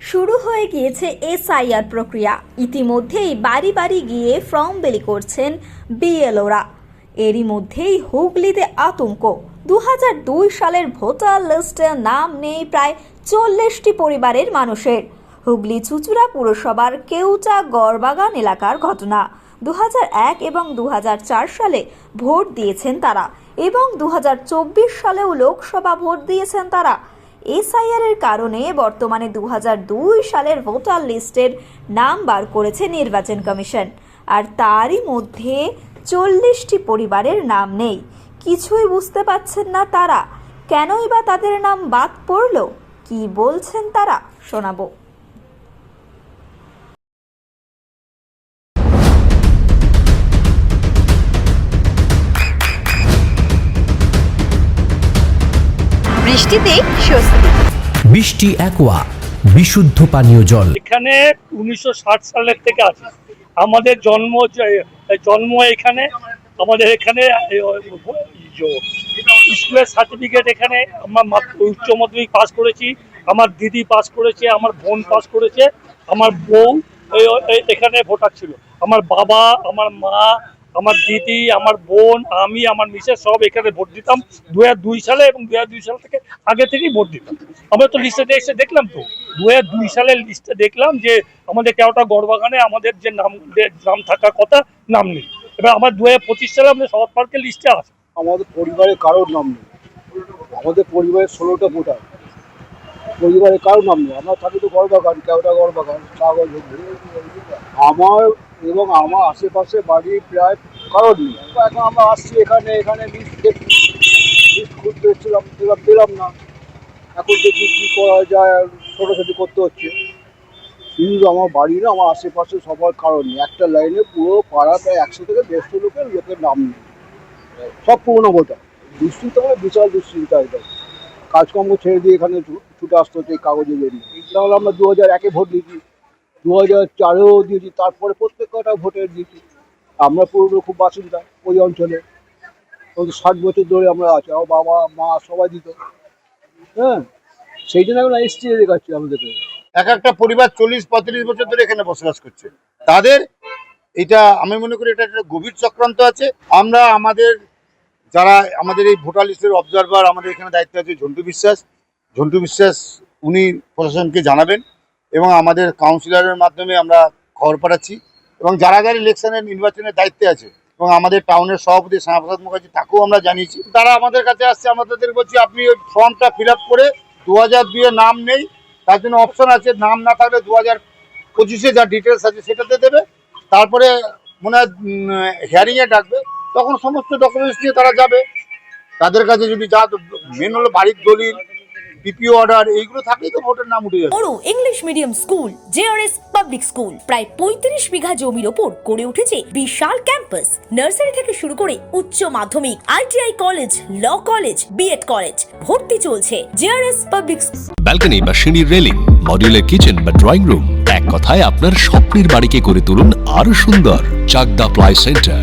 শুরু হয়ে গিয়েছে এসআইআর প্রক্রিয়া। ইতিমধ্যেই বাড়ি বাড়ি গিয়ে ফর্ম বেলি করছেন বিএলওরা। এরই মধ্যেই হুগলিতে আতঙ্ক। দু হাজার দুই সালের ভোটার লিস্টে নাম নেই প্রায় চল্লিশটি পরিবারের মানুষের। হুগলি চুচুড়া পুরসভার কেউটা গড়বাগান এলাকার ঘটনা। দু হাজার এক এবং দু হাজার চার সালে ভোট দিয়েছেন তারা এবং দু হাজার চব্বিশ সালেও লোকসভা ভোট দিয়েছেন তারা। এসআইআর এর কারণে বর্তমানে দু হাজার দুই সালের ভোটার লিস্টের নাম বার করেছে নির্বাচন কমিশন। আর তারই মধ্যে চল্লিশটি পরিবারের নাম নেই। কিছুই বুঝতে পারছেন না তারা। কেনই বা তাদের নাম বাদ পড়ল? কি বলছেন তারা? শোনাবো। স্বস্তি। বৃষ্টি অ্যাকোয়া বিশুদ্ধ পানীয় জল। এখানে উনিশশো ষাট সালের থেকে আছে। আমাদের জন্ম জন্ম এখানে আমাদের এখানে জ- স্কুলের সার্টিফিকেট এখানে আমার উচ্চ মাধ্যমিক পাস করেছি আমার দিদি পাস করেছে আমার বোন পাস করেছে আমার বউ এখানে ভোটার ছিল। আমার বাবা আমার মা আমার দিদি, আমার বোন, আমি, আমার মিসেস সব এখানে ভোট দিতাম। দু দুই সালে এবং দু দুই সাল থেকে আগে থেকেই ভোট দিতাম। আমরা তো লিস্টে এসে দেখলাম তো। দু দুই সালের লিস্টে দেখলাম যে আমাদের কেউটা গড়বাগানে আমাদের যে নাম নাম থাকার কথা নাম নেই। এবার আমার দু হাজার পঁচিশ সালে আমাদের সবার পার্কের লিস্টে আছে আমাদের পরিবারে কারোর নাম নেই। আমাদের পরিবারের ষোলোটা ভোটার। পরিবারে কারোর নাম নেই। আমরা থাকি তো গড়বাগান কেওটা গড়বাগান কাগজ আমার এবং আমার আশেপাশে বাড়ি প্রায় কারোর নেই। এখন আমরা আসছি এখানে এখানে দেখি লিস্ট খুঁজতে এসেছিলাম পেলাম না। এখন দেখি কী করা যায় আর ছোটোছাটি করতে হচ্ছে। কিন্তু আমার বাড়ি না, আমার আশেপাশে সবার কারণ একটা লাইনে পুরো পাড়া প্রায় একশো থেকে দেড়শো লোকের লোকের নাম নেই। সব পুরোনো ভোটার। দুশ্চিন্তা মানে বিশাল দুশ্চিন্তা এটা কাজকর্ম ছেড়ে দিয়ে এখানে ছুটে আসতে হচ্ছে এই কাগজের জন্য তাহলে আমরা দু হাজার একে ভোট দিয়েছি। দু হাজার চারেও দিয়েছি, তারপরে প্রত্যেক কটা ভোটের দিয়েছি। আমরা পুরনো খুব বাসিন্দা ওই অঞ্চলে। ষাট বছর ধরে আমরা আছি, আমার বাবা, মা সবাই দিত। হ্যাঁ সেই জন্য আমরা এসছি দেখাচ্ছি আমাদেরকে এক একটা পরিবার চল্লিশ পঁয়ত্রিশ বছর ধরে এখানে বসবাস করছে। তাদের এটা, আমি মনে করি এটা একটা গভীর চক্রান্ত আছে। আমরা আমাদের যারা আমাদের এই ভোটার লিস্টের অবজারভার আমাদের এখানে দায়িত্ব আছে ঝন্টু বিশ্বাস। ঝন্টু বিশ্বাস, উনি প্রশাসনকে জানাবেন এবং আমাদের কাউন্সিলরের মাধ্যমে আমরা খবর পাঠাচ্ছি। এবং যারা যারা ইলেকশনের নির্বাচনের দায়িত্বে আছে এবং আমাদের টাউনের সভাপতি শ্যামাপ্রসাদ মুখার্জি, তাকেও আমরা জানিয়েছি। তারা আমাদের কাছে আসছে, আমরা তাদের বলছি, আপনি ওই ফর্মটা ফিল করে দু হাজার দুইয়ে নাম নেই, তার জন্য অপশন আছে, নাম না থাকলে দু হাজার পঁচিশে যা ডিটেলস আছে সেটাতে দেবে। তারপরে মনে হয় হিয়ারিংয়ে ডাকবে। তখন সমস্ত ডকুমেন্টস নিয়ে তারা যাবে। তাদের কাছে যদি যা মেন হলো বাড়ির দলিল পিপিও অর্ডার এইগুলো থাকলেই তো ভোটের নাম উঠে যাবে। বড় English medium school JRS public school প্রায় পঁয়ত্রিশ বিঘা জমির ওপর গড়ে উঠেছে বিশাল ক্যাম্পাস নার্সারি থেকে শুরু করে উচ্চ মাধ্যমিক ITI college law college BEd college ভর্তি চলছে জেআরএস পাবলিক ব্যালকনি বা সিঁড়ির রেলিং মডিউলার কিচেন বা ড্রয়িং রুম এক কথায় আপনার স্বপ্নের বাড়িকে করে তুলুন আরও সুন্দর Chakda ply centre.